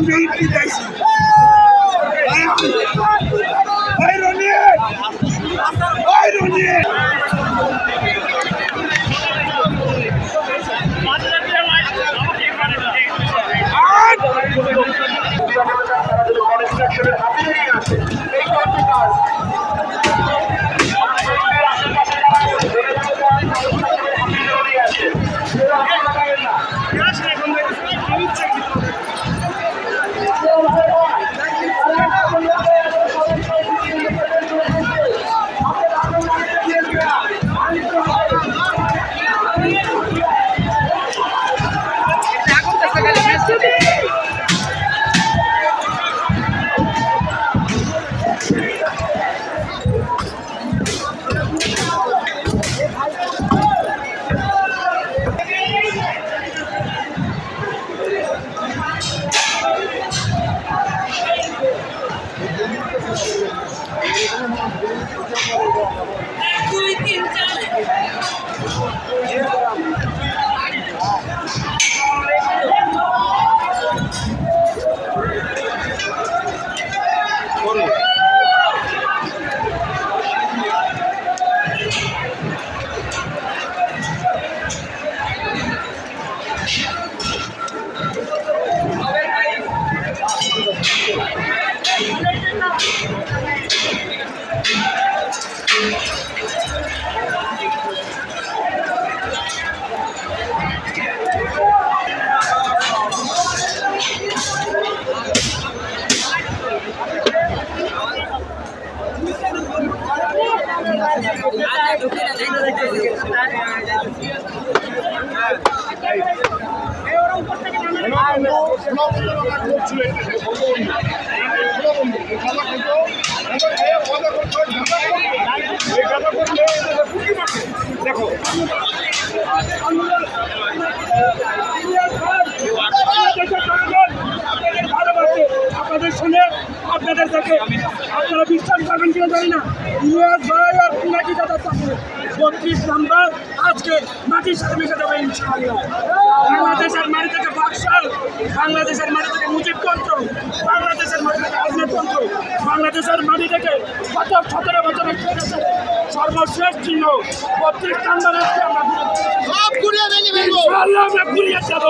community basis. To be. দেখো আপনাদের শুনে আপনাদের দেখে কিনা জানি না। ইউএস ভাই আর পিনাকি দাদা চাকরি বত্রিশ নাম্বার। আজকে মাটির সাথে মিশে যাবে ইনশাআল্লাহ। বাংলাদেশের মাটি থেকে বাকশাল বাংলাদেশের মাটি থেকে মুজিবতন্ত্র বাংলাদেশের মাটি থেকে আজমেরতন্ত্র বাংলাদেশের মাটি থেকে গত সতেরো বছরের সর্বশেষ চিহ্ন। বত্রিশ নাম্বার আজকে আমরা ঘুরিয়ে ফেলব। ইনশাআল্লাহ আমরা ঘুরিয়ে যাব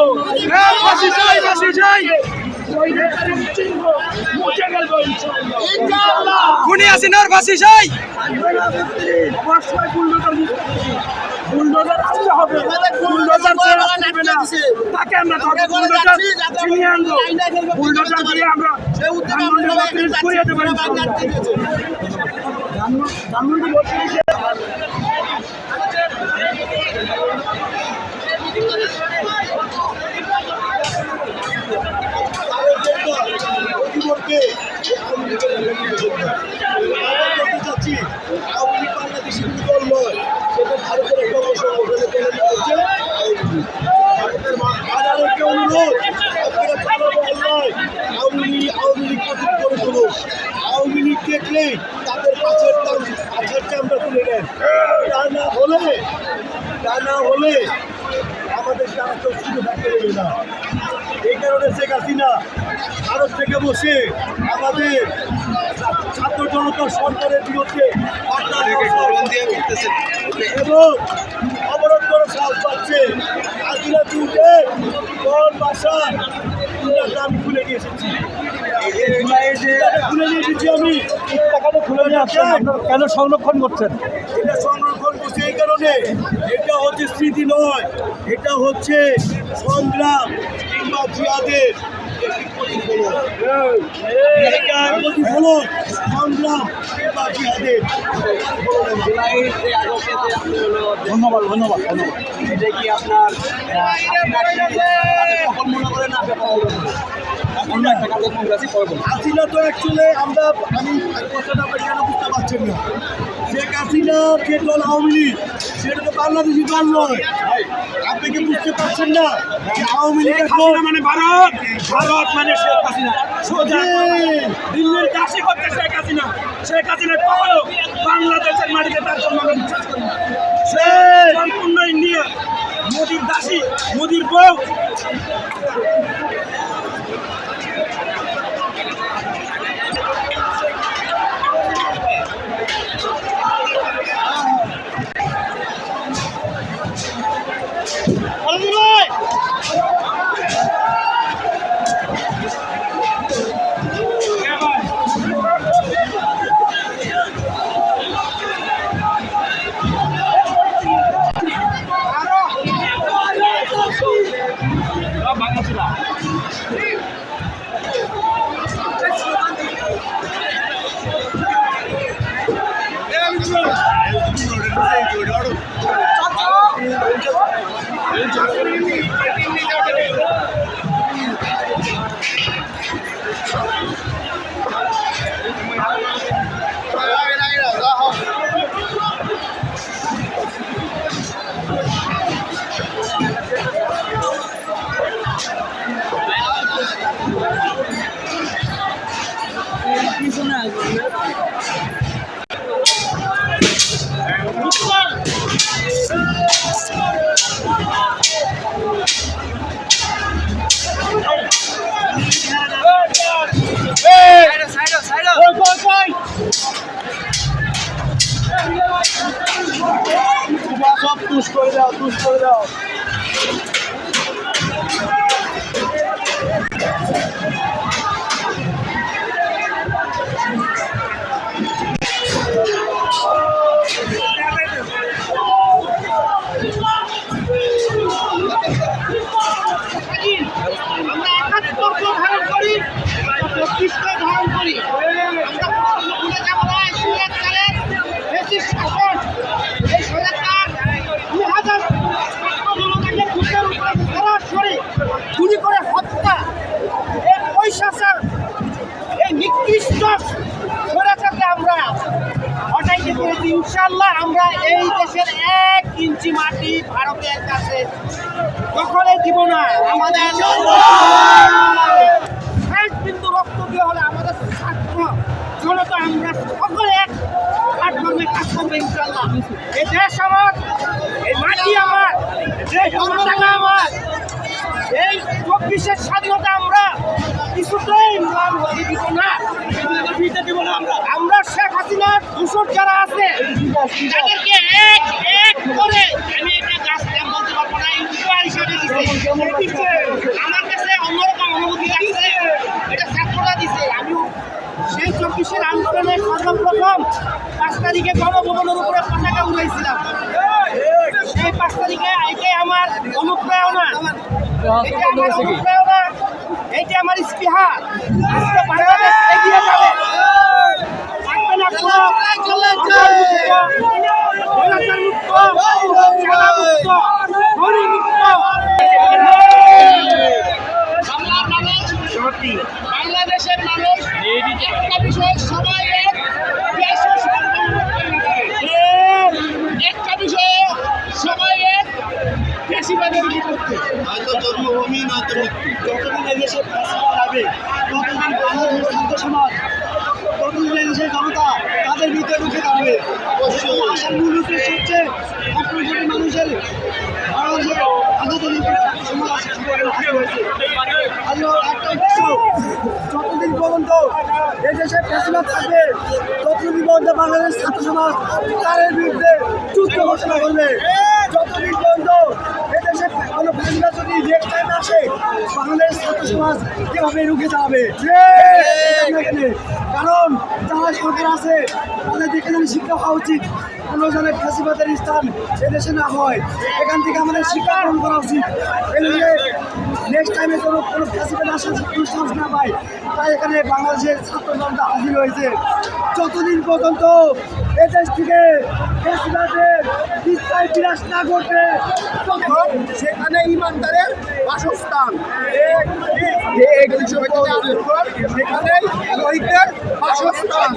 খুনি আসিনার ফাঁসি চাই বুলডোজার আসতে হবে। বুলডোজার যে আসবে না। তাকে আমরা ধরবো। বুলডোজার ছিনিয়ে আনব। বুলডোজার দিয়ে আমরা করিয়ে দেবো। ধানমন্ডি- ধানমন্ডি থেকে চাচ্ছি আওয়ামী লীগ বাংলাদেশি কোনো নয় সেটা ভারতের একটা অংশ হচ্ছে ভারতের আদালতকে অনুরোধ আপনারা ভালো নয় আওয়ামী লীগ আওয়ামী লীগ প্রতীক করে তুলুন আওয়ামী লীগ দেখলেই তাদের পাশের দাম পাশের চামড়া তুলে নেন তা না হলে তা না হলে আমাদের সাহায্য শুরু না এই কারণে শেখ হাসিনা ভারত থেকে বসে আমাদের ছাত্র জনতা সরকারের বিরুদ্ধে এবং অবরোধ করে সাহস পাচ্ছে। হাজিরা তুলতে কোন খুলে নিয়ে এসেছি। খুলে নিয়ে এসেছি আমি। টাকাটা খুলে নিয়ে আসছেন কেন সংরক্ষণ করছেন? এটা সংরক্ষণ করছে এই কারণে। এটা হচ্ছে স্মৃতি নয় এটা হচ্ছে সংগ্রাম কিংবা জিয়াদের ধন্যবাদ ধন্যবাদ ধন্যবাদ। এটা কি আপনার হাসিনা তো অ্যাকচুয়ালি আমরা আমি কথাটা কেন বুঝতে পারছেন না? শেখ হাসিনা যে দল আওয়ামী লীগ সেটা তো বাংলাদেশি দল নয়। কি বুঝতে পারছেন না আওয়ামী লীগের হাসিনা মানে ভারত? ভারত মানে শেখ হাসিনা। সোজা দিল্লির দাসী করতে শেখ হাসিনা। শেখ হাসিনা কখনো বাংলাদেশের মাটিতে তার জন্য বিশ্বাস করি সে সম্পূর্ণ ইন্ডিয়া। মোদির দাসী মোদির বউ মাটি ভারতের কাছে। দখলে দিব না, আমাদের শেষ বিন্দু হলে আমাদের ছাত্র জনতা আমরা সকলে এক। প্ল্যাটফর্মে কাজ ইনশাল্লাহ এই দেশ আমার, এই মাটি আমার পতাকা আমার। এই চব্বিশের স্বাধীনতা আমরা কিছুতেই দিব না। আমরা শেখ হাসিনার দূষণ যারা আছে, তাদেরকে এক এক করে তারিখে গণভবনের উপরে পতাকা উড়াইছিলাম। সেই পাঁচ তারিখে এটাই আমার অনুপ্রেরণা। এটা আমার অনুপ্রেরণা এইটা আমার স্পৃহা বাংলাদেশ ফাঁসিবাদের বিপক্ষে। হয়তো যতদিন এদেশে ফাঁসিবাদ হবে ততদিন বাংলাদেশের ছাত্র সমাজ ততদিন এদেশের জনতা তাদের বিরুদ্ধে রুখে দাঁড়াবে। আসার মূল উদ্দেশ্য হচ্ছে আপনার মানুষের বাংলাদেশের আন্দোলনের সমাজ হয়েছে। একটাই কিছু যতদিন পর্যন্ত এদেশে ফেসিবাদ থাকবে ততদিন পর্যন্ত বাংলাদেশ ছাত্র সমাজ তাদের বিরুদ্ধে যুদ্ধ ঘোষণা করবে। কোনো ফ্যাসিবাদ যদি নেক্সট টাইম আসে বাংলাদেশ ছাত্র সমাজ কীভাবে রুখে যাবে কারণ যারা সরকার আছে তাদের দেখে যেন শিক্ষা হওয়া উচিত। কোনো জনের ফ্যাসিবাদের স্থান এদেশে না হয়। এখান থেকে আমাদের শিক্ষা গ্রহণ করা উচিত। নেক্সট টাইমে কোনো কোনো ফ্যাসিবাদ আসার দুঃসাহস না পায় তাই এখানে বাংলাদেশের ছাত্র জনতা হাজির হয়েছে। যতদিন পর্যন্ত এদেশ থেকে ফ্যাসিবাদের ইচ্ছায় বিরাজ না তখন সেখানে ইমানদারের বাসস্থান। সেখানে শহীদদের বাসস্থান।